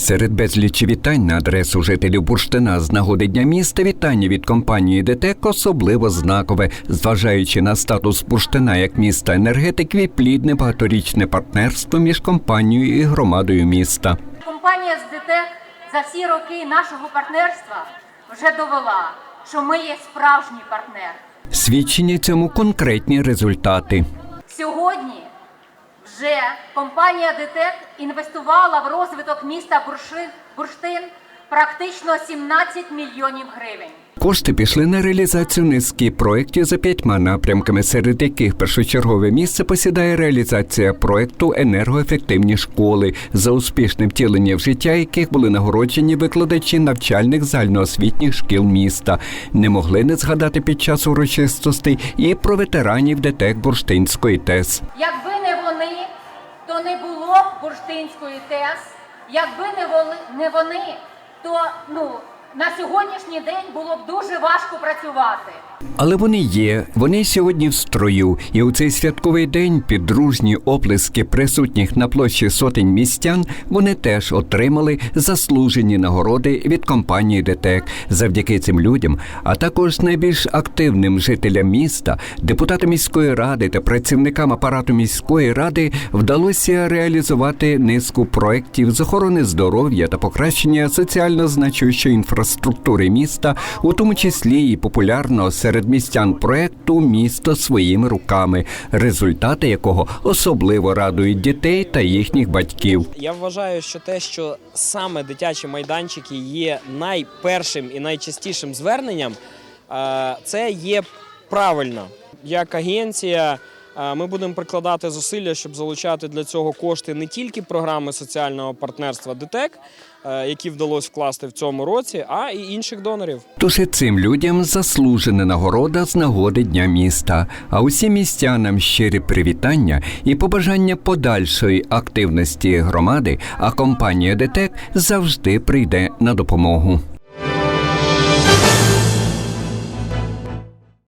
Серед безлічі вітань на адресу жителів Бурштина з нагоди Дня міста вітання від компанії ДТЕК особливо знакове, зважаючи на статус Бурштина як міста енергетиків і плідне багаторічне партнерство між компанією і громадою міста. Компанія з ДТЕК за всі роки нашого партнерства вже довела, що ми є справжній партнер. Свідчення цьому конкретні результати. Сьогодні вже компанія ДТЕК інвестувала в розвиток міста Бурштин практично 17 мільйонів гривень. Кошти пішли на реалізацію низки проєктів за п'ятьма напрямками, серед яких першочергове місце посідає реалізація проєкту енергоефективні школи, за успішне втілення в життя яких були нагороджені викладачі навчальних загальноосвітніх шкіл міста. Не могли не згадати під час урочистостей і про ветеранів ДТЕК Бурштинської ТЕС. Якби то не було б бурштинської ТЕС. Якби не вони, то ну на сьогоднішній день було б дуже важко працювати. Але вони є, вони сьогодні в строю, і у цей святковий день під дружні оплески присутніх на площі сотень містян вони теж отримали заслужені нагороди від компанії ДТЕК. Завдяки цим людям, а також найбільш активним жителям міста, депутатам міської ради та працівникам апарату міської ради вдалося реалізувати низку проєктів з охорони здоров'я та покращення соціально значущої інфраструктури міста, у тому числі і популярного серед містян проекту Місто своїми руками, результати якого особливо радують дітей та їхніх батьків. Я вважаю, що те, що саме дитячі майданчики є найпершим і найчастішим зверненням, е, це є правильно. Як агенція, ми будемо прикладати зусилля, щоб залучати для цього кошти не тільки програми соціального партнерства ДТЕК, е, які вдалося вкласти в цьому році, а й інших донорів. Тож і цим людям заслужена нагорода з нагоди Дня міста. А усім містянам щирі привітання і побажання подальшої активності громади. А компанія ДТЕК завжди прийде на допомогу.